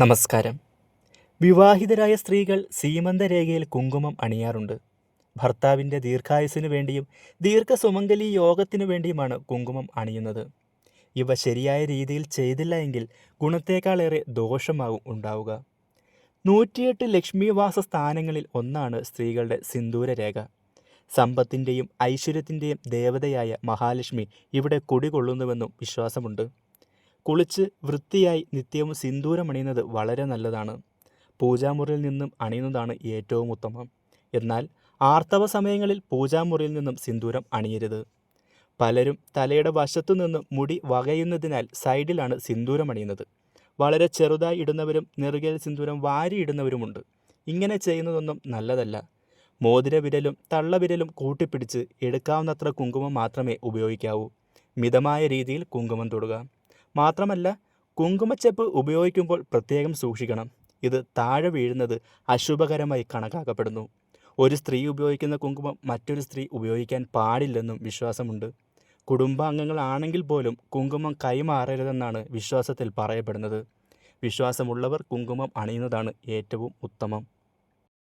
നമസ്കാരം. വിവാഹിതരായ സ്ത്രീകൾ സീമന്ത രേഖയിൽ കുങ്കുമം അണിയാറുണ്ട്. ഭർത്താവിന്റെ ദീർഘായുസിനു വേണ്ടിയും ദീർഘസുമംഗലി യോഗത്തിനു വേണ്ടിയുമാണ് കുങ്കുമം അണിയുന്നത്. ഇവ ശരിയായ രീതിയിൽ ചെയ്തില്ല എങ്കിൽ ഗുണത്തേക്കാളേറെ ദോഷമാവും ഉണ്ടാവുക. നൂറ്റിയെട്ട് ലക്ഷ്മിവാസ സ്ഥാനങ്ങളിൽ ഒന്നാണ് സ്ത്രീകളുടെ സിന്ദൂരരേഖ. സമ്പത്തിന്റെയും ഐശ്വര്യത്തിന്റെയും ദേവതയായ മഹാലക്ഷ്മി ഇവിടെ കുടികൊള്ളുന്നുവെന്നും വിശ്വാസമുണ്ട്. കുളിച്ച് വൃത്തിയായി നിത്യവും സിന്ദൂരം അണിയുന്നത് വളരെ നല്ലതാണ്. പൂജാമുറിയിൽ നിന്നും അണിയുന്നതാണ് ഏറ്റവും ഉത്തമം. എന്നാൽ ആർത്തവ സമയങ്ങളിൽ പൂജാമുറിയിൽ നിന്നും സിന്ദൂരം അണിയരുത്. പലരും തലയുടെ വശത്തു നിന്നും മുടി വകയുന്നതിനാൽ സൈഡിലാണ് സിന്ദൂരം അണിയുന്നത്. വളരെ ചെറുതായി ഇടുന്നവരും നെറുകയിൽ സിന്ദൂരം വാരിയിടുന്നവരുമുണ്ട് ഇങ്ങനെ ചെയ്യുന്നതൊന്നും നല്ലതല്ല. മോതിര വിരലും തള്ളവിരലും കൂട്ടിപ്പിടിച്ച് എടുക്കാവുന്നത്ര കുങ്കുമം മാത്രമേ ഉപയോഗിക്കാവൂ. മിതമായ രീതിയിൽ കുങ്കുമം തൊടുക. മാത്രമല്ല കുങ്കുമച്ചെപ്പ് ഉപയോഗിക്കുമ്പോൾ പ്രത്യേകം സൂക്ഷിക്കണം. ഇത് താഴെ വീഴുന്നത് അശുഭകരമായി കണക്കാക്കപ്പെടുന്നു. ഒരു സ്ത്രീ ഉപയോഗിക്കുന്ന കുങ്കുമം മറ്റൊരു സ്ത്രീ ഉപയോഗിക്കാൻ പാടില്ലെന്നും വിശ്വാസമുണ്ട്. കുടുംബാംഗങ്ങളാണെങ്കിൽ പോലും കുങ്കുമം കൈമാറരുതെന്നാണ് വിശ്വാസത്തിൽ പറയപ്പെടുന്നത്. വിശ്വാസമുള്ളവർ കുങ്കുമം അണിയുന്നതാണ് ഏറ്റവും ഉത്തമം.